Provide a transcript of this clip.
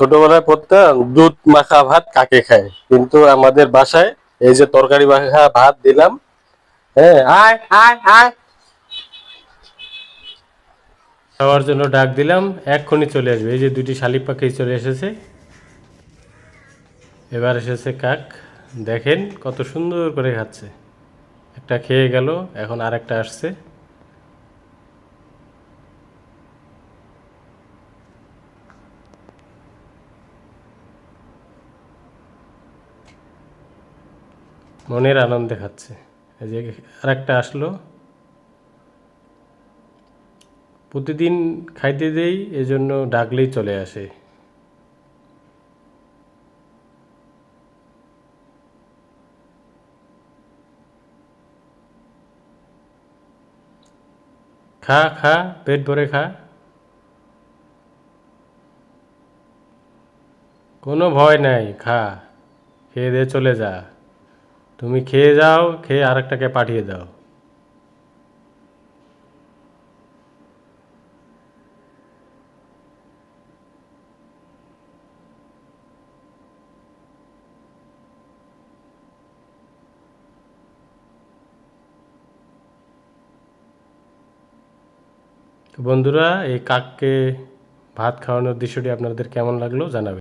ছোটবেলায় পড়তাম, দুধ মাখা ভাত কাকে খায়? কিন্তু আমাদের বাসায় এই যে তরকারি মাখা ভাত দিলাম। হ্যাঁ খাওয়ার জন্য ডাক দিলাম, এক্ষুনি চলে আসবে। এই যে দুটি শালিক পাখি চলে এসেছে। এবার এসেছে কাক। দেখেন কত সুন্দর করে খাচ্ছে। একটা খেয়ে গেল, এখন আরেকটা আসছে। মনের আনন্দে খাচ্ছে। এই যে আরেকটা আসলো। প্রতিদিন খাইতে দেই, এজন্য ডাকলেই চলে আসে। খা খা, পেট ভরে খা। কোনো ভয় নাই, খা। খেয়ে দিয়ে চলে যা। তুমি খেয়ে যাও, খেয়ে আরেকটাকে পাঠিয়ে দাও। বন্ধুরা, এই কাককে ভাত খাওয়ানোর দৃশ্যটি আপনাদের কেমন লাগল জানাবেন